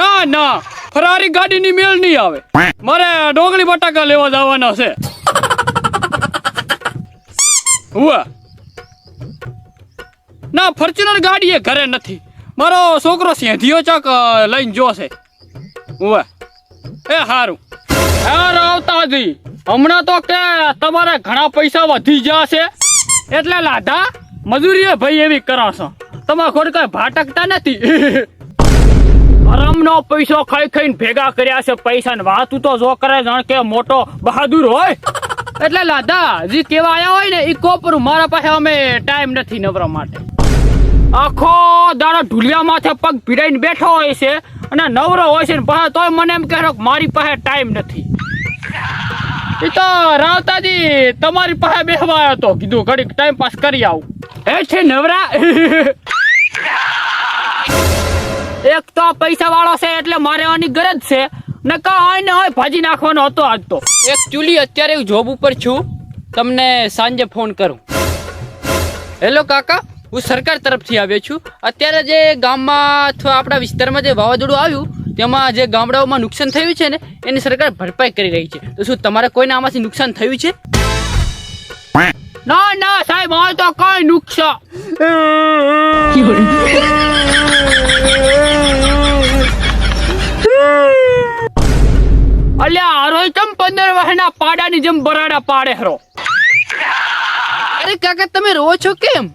ના ના. ફરારી ગાડીની મેળ નહીં આવે. મારે ડોંગળી બટાકા લેવા જવાના છે. હુઆ ના ફોર્ચ્યુનર ગાડી એ ઘરે નથી. મારો છોકરો સેંધીઓ ચક લઈને જોશે હુઆ એ હારું. હાર આવતા જી. હમણાં તો કે તમારે ઘણા પૈસા વધી જશે એટલે લાધા મજૂરી ભાઈ એવી કરાશો. તમારે ખોટ કઈ ભાટકતા નથી. હરામનો પૈસો ખાઈ ખાઈને ભેગા કર્યા છે પૈસા ને વાતું તો જો કરે જાણ કે મોટો બહાદુર હોય. એટલે લાદા જે કેવા આયા હોય ને એ કોપરું મારા પાસે અમે ટાઈમ નથી નવરા માટે. આખો દાડો ઢુલિયા માથે પગ ભીડાઈને બેઠો હોય છે અને નવરો હોય છે ને તોય મને એમ કહે કે મારી પાસે ટાઈમ નથી. એ તો રાવતાજી તમારી પાસે બેહવા આવ્યો તો કીધું, ઘડીક ટાઈમ પાસ કરી આવું. એ છે નવરા. એક તો પૈસા વાળો છે એટલે મારે આની ગરજ છે. ને કાંઈ ને હોય ભાજી નાખવાનો હતો આજ તો. એકચ્યુઅલી અત્યારે હું જોબ ઉપર છું. તમને સાંજે ફોન કરું. હેલો કાકા હું સરકાર તરફથી આવ્યો છું. અત્યારે જે ગામમાં અથવા આપણા વિસ્તારમાં જે વાવાઝોડું આવ્યું તેમાં જે ગામડાઓમાં નુકસાન થયું છે ને એની સરકાર ભરપાઈ કરી રહી છે. તો શું તમારે કોઈને આમાંથી નુકસાન થયું છે? ના ના સાહેબ હોય તો કઈ નુકસાન હારોય પંદર વર્ષના પાડાની જેમ બરાડા પાડે હરો. અરે કાકા તમે રો છો કેમ?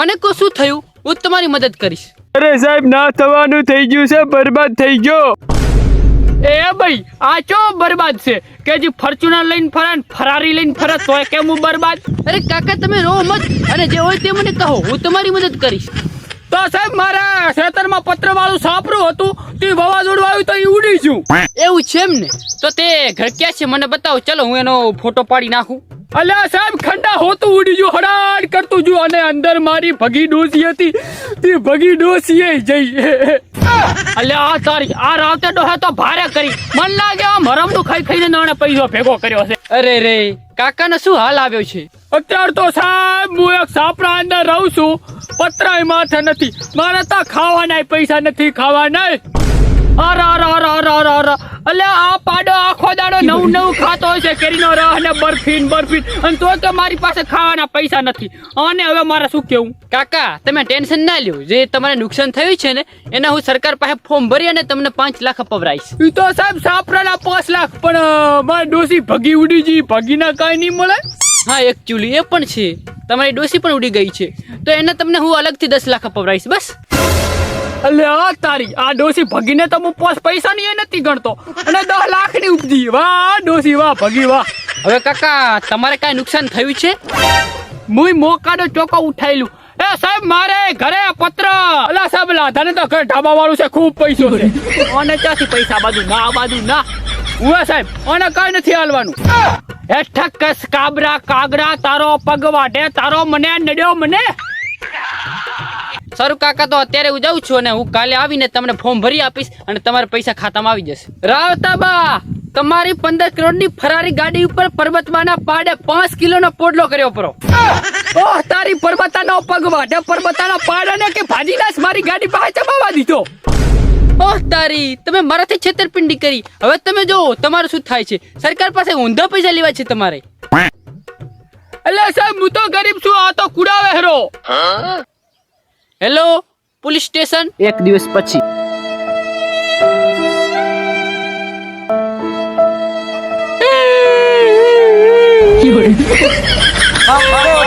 મને કો શું થયું? હું તમારી મદદ કરીશ. અરે સાહેબ ના થવાનું થઈ ગયું છે બરબાદ થઈ ગયો. એ ભાઈ આ ચો બરબાદ છે? કે જે ફોર્ચ્યુનર લઈને ફરે ફરારી લઈને ફરે તોય કેમ હું બરબાદ? અરે કાકા તમે રો મત. અને જે હોય તે મને કહો હું તમારી મદદ કરીશ. તો સાહેબ મારા ખેતરમાં પત્ર વાળું સાપરું હતું તે વાવાઝોડું ઉડી ગયું એવું છે એમ ને? તો તે ઘર ક્યાં છે? મને બતાવો. ચલો હું એનો ફોટો પાડી નાખું. અલ્યા સાહેબ ખંડા હોતું ઉડી ગયું. હડાડ કરતું જો અને અંદર મારી ભગી ડોસી હતી. તે ભગી ડોસીએ જઈ. અલ્યા આ તારી આ રાતે ડોહે તો ભારે કરી. મન લાગે આમ હરમડું ખાઈ ખાઈને નાણે પૈસો ભેગો કર્યો છે અરે રે કાકાને શું હાલ આવ્યો છે? અત્યાર તો સાહેબ હું એક સાપરા અંદર રહું છું. પતરાય માથે નથી. મારે તો ખાવાના પૈસા નથી ખાવાના અરે આ પાડો આખો દાડો નવું નવું ખાતો હોય છે કેરીનો રહ ને બરફી ને બરફી અને તો કે મારી પાસે ખાવાના પૈસા નથી. અને હવે મારે શું કેવું? કાકા તમે ટેન્શન ના લ્યો. જે તમારે નુકસાન થયું છે ને એના હું સરકાર પાસે ફોર્મ ભરી અને તમને પાંચ લાખ અપવરાઈશ. એ તો સાહેબ સાપરાના પાંચ લાખ પણ મારી ડોસી ભગી ઉડી જી ભગીના કાંઈ નહીં મળે? હા એકચ્યુઅલી એ પણ છે. તમારી ડોસી પણ ઉડી ગઈ છે. તો એને તમને હું અલગથી દસ લાખ અપવરાઈશ બસ. અલે આ તારી આ ડોસી ભગીને તો હું પોસ પૈસા ની એ નથી ગણતો. અને દસ લાખની ઉપજી. વાહ ડોસી વાહ ભગી વાહ. હવે કાકા તમારે કાંઈ નુકસાન થયું છે? મુય મોકાનો ચોકો ઉઠાયેલું. એ સાહેબ મારે ઘરે પત્ર. અલા સાહેબ લાધાને તો ઘર ઢાબા વાળું છે ખૂબ પૈસો છે. અને ક્યાંથી પૈસા? બાજુ ના આ બાજુ ના. ઉવા સાહેબ અને કઈ નથી હાલવાનું. હેઠક કસ કાબરા કાગરા તારો પગ વાટે તારો મને નડ્યો મને. સારું કાકા તો અત્યારે હું જાઉં છું અને હું કાલે આવીને તમને ફોર્મ ભરી આપીશ અને તમારા પૈસા ખાતામાં આવી જશે. રાવતાબા તમારી પંદર કરોડની ફરારી ગાડી ઉપર પર્વતમાના પાડે પાંચ કિલોનો પોડલો કર્યો પરો. ઓહ તારી પર્વતાનો પગ વાઢે પર્વતાના પાડાને કે ભાજીનાશ મારી ગાડી પાસે ચમાવા દીધો? ઓહ તારી તમે મારાથી છેતરપિંડી કરી. હવે તમે જો તમારું શું થાય છે? સરકાર પાસે ઊંધા પૈસા લેવા છે તમારે. એટલે સાહેબ હું તો ગરીબ છું આ તો કુડાવે હેરો હેલો પોલીસ સ્ટેશન એક દિવસ પછી. હા, હા.